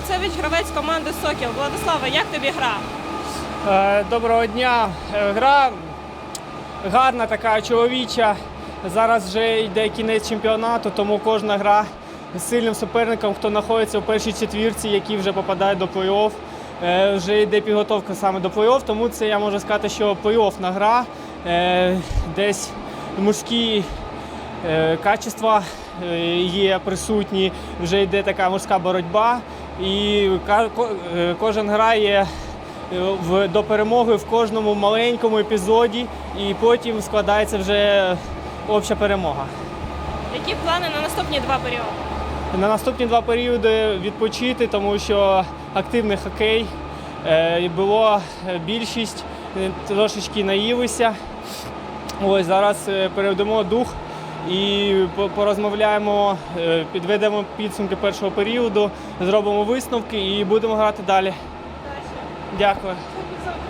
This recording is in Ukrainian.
Гуцевич, гравець команди Сокіл. Владислава, як тобі гра? Е, Доброго дня. Е, Гра гарна, така чоловіча. Зараз вже йде кінець чемпіонату, тому кожна гра з сильним суперником, хто знаходиться у першій четвірці, які вже попадають до плей-офф. Е, Вже йде підготовка саме до плей-офф, тому це я можу сказати, що плей-оффна гра. Десь мужські качества є присутні, вже йде така морська боротьба, і е, кожен грає е, до перемоги в кожному маленькому епізоді, і потім складається вже обща перемога. Які плани на наступні два періоди? На наступні два періоди відпочити, тому що активний хокей е, було більшість, трошечки наїлися. Ось зараз переведемо дух і по- порозмовляємо, е, підведемо підсумки першого періоду, зробимо висновки і будемо грати далі. Дякую.